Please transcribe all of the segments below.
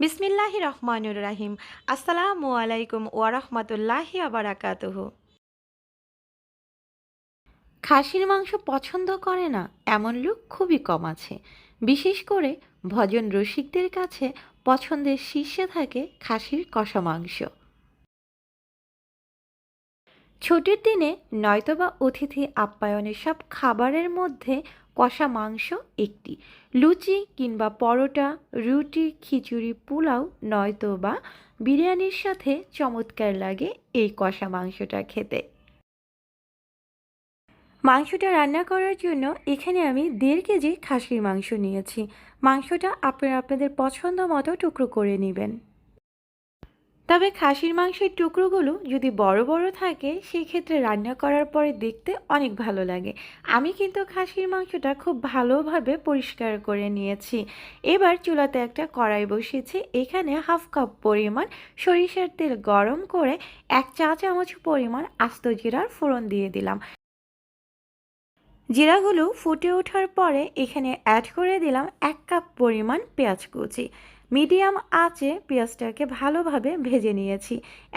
বিসমিল্লাহ রহমানুর রাহিম। আসসালামু আলাইকুম ওয়ারহমতুল্লাহি আবারাকাতুহ খাসির মাংস পছন্দ করে না, এমন লোক খুবই কম আছে। বিশেষ করে ভজন রসিকদের কাছে পছন্দের শীর্ষে থাকে খাসির কষা মাংস। ছুটির দিনে নয়তোবা অতিথি আপ্যায়নের সব খাবারের মধ্যে কষা মাংস একটি। লুচি কিংবা পরোটা, রুটি, খিচুড়ি, পোলাও, নয়তো বা বিরিয়ানির সাথে চমৎকার লাগে এই কষা মাংসটা খেতে। মাংসটা রান্না করার জন্য এখানে আমি দেড় কেজি খাসির মাংস নিয়েছি। মাংসটা আপনারা আপনাদের পছন্দ মতো টুকরো করে নেবেন। তবে খাসির মাংসের টুকরোগুলো যদি বড় বড় থাকে সেই ক্ষেত্রে রান্না করার পরে দেখতে অনেক ভালো লাগে। আমি কিন্তু খাসির মাংসটা খুব ভালোভাবে পরিষ্কার করে নিয়েছি। এবার চুলাতে একটা কড়াই বসিয়েছি। এখানে হাফ কাপ পরিমাণ সরিষার তেল গরম করে এক চা চামচ পরিমাণ আস্ত জিরার ফোড়ন দিয়ে দিলাম। জিরাগুলো ফুটে ওঠার পরে এখানে অ্যাড করে দিলাম এক কাপ পরিমাণ পেঁয়াজ কুচি। মিডিয়াম আঁচে পেঁয়াজটাকে ভালোভাবে ভেজে নিয়েছি।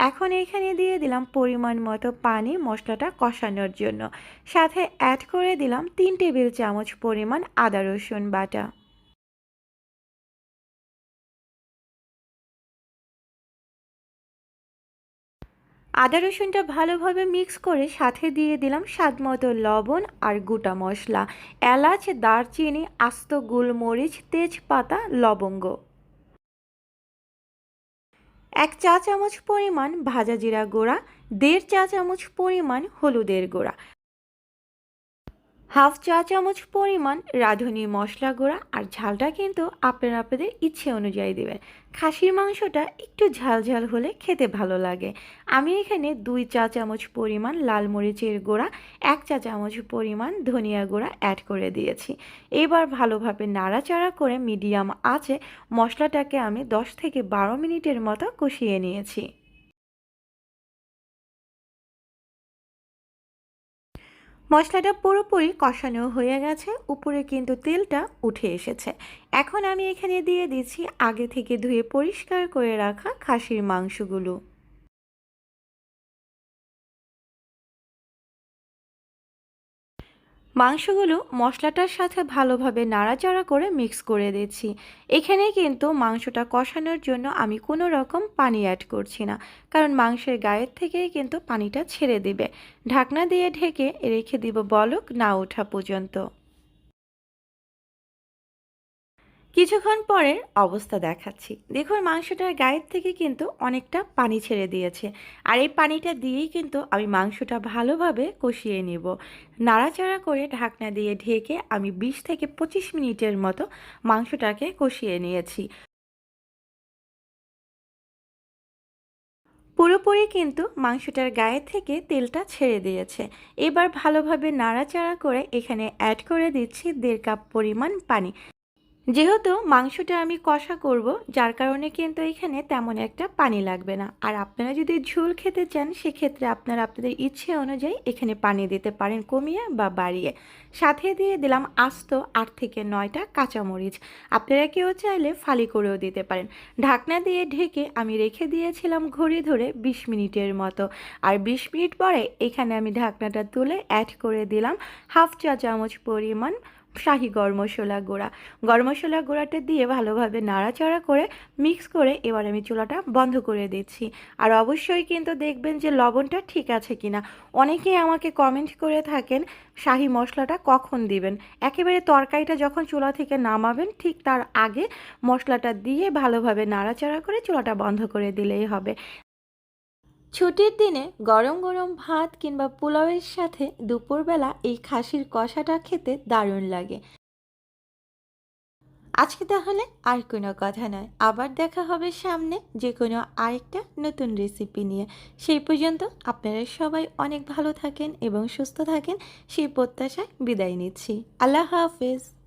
এখন এখানে দিয়ে দিলাম পরিমাণ মতো পানি মশলাটা কষানোর জন্য। সাথে অ্যাড করে দিলাম তিন টেবিল চামচ পরিমাণ আদা রসুন বাটা। আদা রসুনটা ভালোভাবে মিক্স করে সাথে দিয়ে দিলাম স্বাদ মতো লবণ আর গোটা মশলা, এলাচ, দারচিনি, আস্ত গোলমরিচ, তেজপাতা, লবঙ্গ। এক চা চামচ পরিমাণ ভাজা জিরা গোড়া দেড় চা চামচ পরিমাণ হলুদের গুঁড়া। হাফ চা চামচ পরিমাণ রাঁধুনি মশলা গুঁড়া আর ঝালটা কিন্তু আপনারা আপনাদের ইচ্ছে অনুযায়ী দেবেন। খাসির মাংসটা একটু ঝাল ঝাল হলে খেতে ভালো লাগে। আমি এখানে দুই চা চামচ পরিমাণ লাল মরিচের গুঁড়া, এক চা চামচ পরিমাণ ধনিয়া গুঁড়া অ্যাড করে দিয়েছি। এবার ভালোভাবে নাড়াচাড়া করে মিডিয়াম আঁচে মশলাটাকে আমি দশ থেকে বারো মিনিটের মতো কষিয়ে নিয়েছি। মশলাটা পুরোপুরি কষানো হয়ে গেছে, উপরে কিন্তু তেলটা উঠে এসেছে। এখন আমি এখানে দিয়ে দিচ্ছি আগে থেকে ধুয়ে পরিষ্কার করে রাখা খাসির মাংসগুলো। মাংসগুলো মশলাটার সাথে ভালোভাবে নাড়াচাড়া করে মিক্স করে দিচ্ছি। এখানে কিন্তু মাংসটা কষানোর জন্য আমি কোনো রকম পানি অ্যাড করছি না, কারণ মাংসের গায়ের থেকেই কিন্তু পানিটা ছেড়ে দিবে। ঢাকনা দিয়ে ঢেকে রেখে দিব বলক না ওঠা পর্যন্ত। কিছুক্ষণ পরের অবস্থা দেখাচ্ছি। দেখুন, মাংসটার গায়ের থেকে কিন্তু অনেকটা পানি ছেড়ে দিয়েছে। আর এই পানিটা দিয়েই কিন্তু আমি মাংসটা ভালোভাবে কষিয়ে নিব। নাড়াচাড়া করে ঢাকনা দিয়ে ঢেকে আমি বিশ থেকে পঁচিশ মিনিটের মতো মাংসটাকে কষিয়ে নিয়েছি। পুরোপুরি কিন্তু মাংসটার গায়ে থেকে তেলটা ছেড়ে দিয়েছে। এবার ভালোভাবে নাড়াচাড়া করে এখানে অ্যাড করে দিচ্ছি দেড় কাপ পরিমাণ পানি। যেহেতু মাংসটা আমি কষা করব, যার কারণে কিন্তু এখানে তেমন একটা পানি লাগবে না। আর আপনারা যদি ঝোল খেতে চান, সেক্ষেত্রে আপনারা আপনাদের ইচ্ছে অনুযায়ী এখানে পানি দিতে পারেন কমিয়ে বা বাড়িয়ে। সাথে দিয়ে দিলাম আস্ত আট থেকে নয়টা কাঁচামরিচ। আপনারা কেউ চাইলে ফালি করেও দিতে পারেন। ঢাকনা দিয়ে ঢেকে আমি রেখে দিয়েছিলাম ঘড়ি ধরে বিশ মিনিটের মতো। আর বিশ মিনিট পরে এখানে আমি ঢাকনাটা তুলে অ্যাড করে দিলাম হাফ চা চামচ পরিমাণ শাহি গরম মশলা গুঁড়া। গরম মশলা গুঁড়াটা দিয়ে ভালোভাবে নাড়াচাড়া করে মিক্স করে এবার আমি চুলাটা বন্ধ করে দিচ্ছি। আর অবশ্যই কিন্তু দেখবেন যে লবণটা ঠিক আছে কিনা। অনেকেই আমাকে কমেন্ট করে থাকেন, শাহি মশলাটা কখন দিবেন? একেবারে তরকারিটা যখন চুলা থেকে নামাবেন, ঠিক তার আগে মশলাটা দিয়ে ভালোভাবে নাড়াচাড়া করে চুলাটা বন্ধ করে দিলেই হবে। ছুটির দিনে গরম গরম ভাত কিংবা পোলাওয়ের সাথে দুপুরবেলা এই খাসির কষাটা খেতে দারুণ লাগে। আজকে তাহলে আর কোনো কথা নয়। আবার দেখা হবে সামনে যে কোনো আরেকটা নতুন রেসিপি নিয়ে। সেই পর্যন্ত আপনারা সবাই অনেক ভালো থাকেন এবং সুস্থ থাকেন, সেই প্রত্যাশায় বিদায় নিচ্ছি। আল্লাহ হাফেজ।